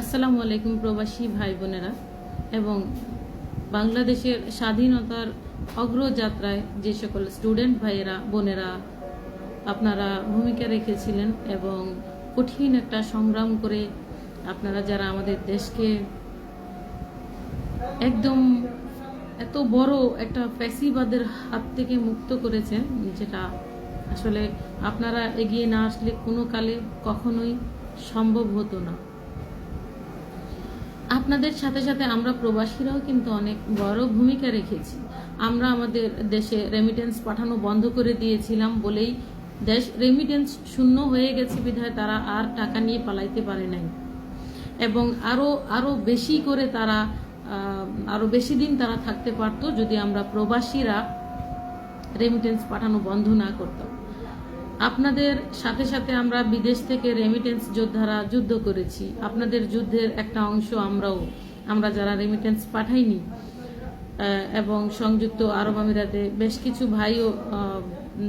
আসসালামু আলাইকুম প্রবাসী ভাই বোনেরা এবং বাংলাদেশের স্বাধীনতার অগ্রযাত্রায় যে সকল স্টুডেন্ট ভাইয়েরা, বোনেরা আপনারা ভূমিকা রেখেছিলেন এবং কঠিন একটা সংগ্রাম করে আপনারা যারা আমাদের দেশকে একদম এত বড় একটা ফ্যাসিবাদের হাত থেকে মুক্ত করেছেন, যেটা আসলে আপনারা এগিয়ে না আসলে কোনো কালে কখনোই সম্ভব হতো না। আপনাদের সাথে সাথে আমরা প্রবাসীরাও কিন্তু অনেক বড় ভূমিকা রেখেছি। আমরা আমাদের দেশে রেমিটেন্স পাঠানো বন্ধ করে দিয়েছিলাম বলেই দেশ রেমিটেন্স শূন্য হয়ে গেছে বিধায় তারা আর টাকা নিয়ে পালাইতে পারে নাই। এবং আরও আরও বেশি করে তারা আহ, আরও বেশি দিন তারা থাকতে পারতো যদি আমরা প্রবাসীরা রেমিটেন্স পাঠানো বন্ধ না করতাম। আপনাদের সাথে সাথে আমরা বিদেশ থেকে রেমিটেন্স যোদ্ধারা যুদ্ধ করেছি। আপনাদের যুদ্ধের একটা অংশ আমরাও, আমরা যারা রেমিটেন্স পাঠাইনি এবং সংযুক্ত আরব আমিরাতে বেশ কিছু ভাইও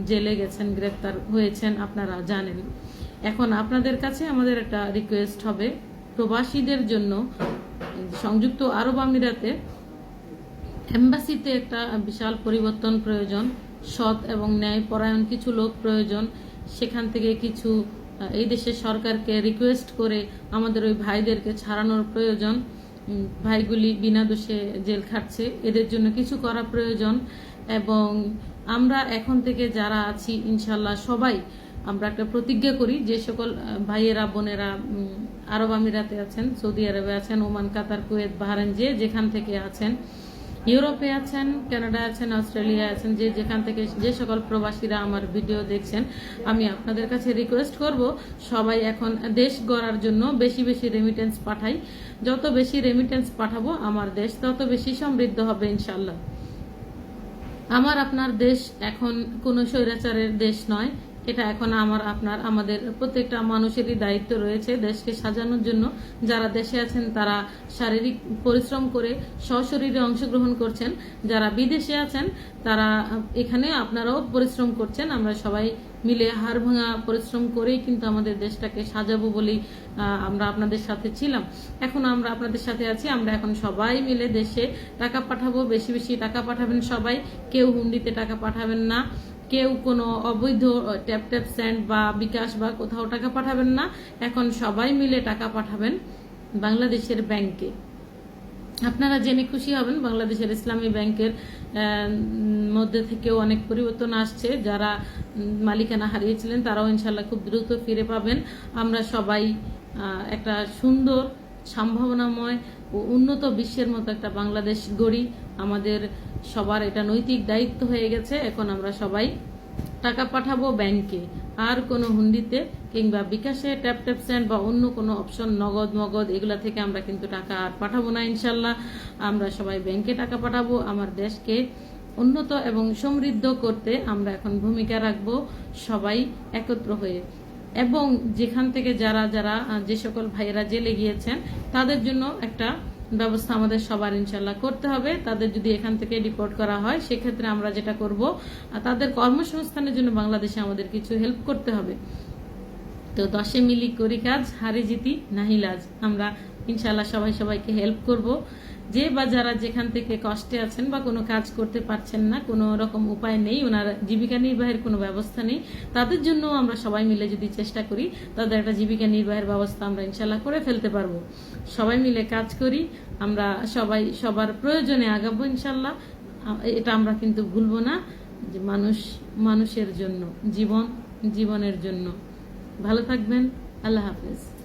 জেলে গেছেন গ্রেফতার হয়েছেন, আপনারা জানেন এখন আপনাদের কাছে আমাদের একটা রিকোয়েস্ট হবে। প্রবাসীদের জন্য সংযুক্ত আরব আমিরাতে এম্বাসিতে একটা বিশাল পরিবর্তন প্রয়োজন। সৎ এবং ন্যায়পরায়ণ কিছু লোক প্রয়োজন, সেখান থেকে কিছু এই দেশের সরকারকে রিকোয়েস্ট করে আমাদের ওই ভাইদেরকে ছাড়ানোর প্রয়োজন। ভাইগুলি বিনা দোষে জেল খাটছে, এদের জন্য কিছু করা প্রয়োজন এবং আমরা এখন থেকে যারা আছি, ইনশাল্লাহ সবাই আমরা একটা প্রতিজ্ঞা করি যে সকল ভাইয়েরা, বোনেরা আরব আমিরাতে আছেন, সৌদি আরবে আছেন, ওমান, কাতার, কুয়েত বাহারেন যে যেখান থেকে আছেন ইউরোপে আছেন কানাডা আছেন অস্ট্রেলিয়া আছেন, যে যেখান থেকে যে সকল প্রবাসীরা আমার ভিডিও দেখছেন, আমি আপনাদের কাছে রিকোয়েস্ট করব, সবাই এখন দেশ গড়ার জন্য বেশি বেশি রেমিটেন্স পাঠাই। যত বেশি রেমিটেন্স পাঠাবো আমার দেশ, তত বেশি সমৃদ্ধ হবে ইনশাল্লাহ আমার, আপনার দেশ এখন কোনো স্বৈরাচারের দেশ নয় এটা এখন আমার, আপনার, আমাদের প্রত্যেকটা মানুষেরই দায়িত্ব রয়েছে দেশকে সাজানোর জন্য। যারা দেশে আছেন, তারা শারীরিক পরিশ্রম করে সশরীরে অংশগ্রহণ করছেন। যারা বিদেশে আছেন, তারা এখানে আপনারাও পরিশ্রম করছেন। আমরা সবাই মিলে হাড় ভাঙা পরিশ্রম করেই কিন্তু আমাদের দেশটাকে সাজাবো বলেই আমরা আপনাদের সাথে ছিলাম। এখন আমরা আপনাদের সাথে আছি। আমরা এখন সবাই মিলে দেশে টাকা পাঠাবো। বেশি বেশি টাকা পাঠাবেন সবাই। কেউ হুন্ডিতে টাকা পাঠাবেন না। কেউ কোনো অবৈধ ট্যাপ ট্যাপ স্যান্ড বা বিকাশ বা কোথাও টাকা পাঠাবেন না। এখন সবাই মিলে টাকা পাঠাবেন বাংলাদেশের ব্যাংকে। আপনারা জেনে খুশি হবেন, বাংলাদেশের ইসলামী ব্যাংকের মধ্যে থেকেও অনেক পরিবর্তন আসছে। যারা মালিকানা হারিয়েছিলেন, তারাও ইনশাল্লাহ খুব দ্রুত ফিরে পাবেন। আমরা সবাই একটা সুন্দর, সম্ভাবনাময় উন্নত বিশ্বের মতো একটা বাংলাদেশ গড়ি আমাদের সবার এটা নৈতিক দায়িত্ব হয়ে গেছে, এখন আমরা সবাই টাকা পাঠাবো ব্যাংকে। আর কোনো হুন্ডিতে কিংবা বিকাশে ট্যাপ ট্যাপ স্যান্ড বা অন্য কোনো অপশন নগদ মগদ, এগুলা থেকে আমরা কিন্তু টাকা আর পাঠাবো না ইনশাল্লাহ। আমরা সবাই ব্যাংকে টাকা পাঠাবো, আমার দেশকে উন্নত এবং সমৃদ্ধ করতে আমরা এখন ভূমিকা রাখব সবাই একত্র হয়ে। এবং যেখান থেকে যারা যারা যে সকল ভাইয়েরা জেলে গিয়েছেন, তাদের জন্য একটা ব্যবস্থা আমাদের সবার ইনশাল্লাহ করতে হবে। তাদের যদি এখান থেকে ডিপোর্ট করা হয়, সেক্ষেত্রে আমরা যেটা করব তাদের কর্মসংস্থানের জন্য বাংলাদেশে আমাদের কিছু হেল্প করতে হবে। তো দশে মিলি করি কাজ, হারে জিতি নাহিলাজ আমরা ইনশাল্লাহ সবাই সবাইকে হেল্প করব। যে বা যারা যেখান থেকে কষ্টে আছেন বা কোনো কাজ করতে পারছেন না, কোনো রকম উপায় নেই, ওনার জীবিকা নির্বাহের কোনো ব্যবস্থা নেই, তাদের জন্য আমরা সবাই মিলে যদি চেষ্টা করি, তাদের একটা জীবিকা নির্বাহের ব্যবস্থা আমরা ইনশাল্লাহ করে ফেলতে পারব। সবাই মিলে কাজ করি, আমরা সবাই সবার প্রয়োজনে আগাবো ইনশাল্লাহ এটা আমরা কিন্তু ভুলবো না যে মানুষ, মানুষের জন্য, জীবন, জীবনের জন্য। ভালো থাকবেন, আল্লাহ হাফেজ।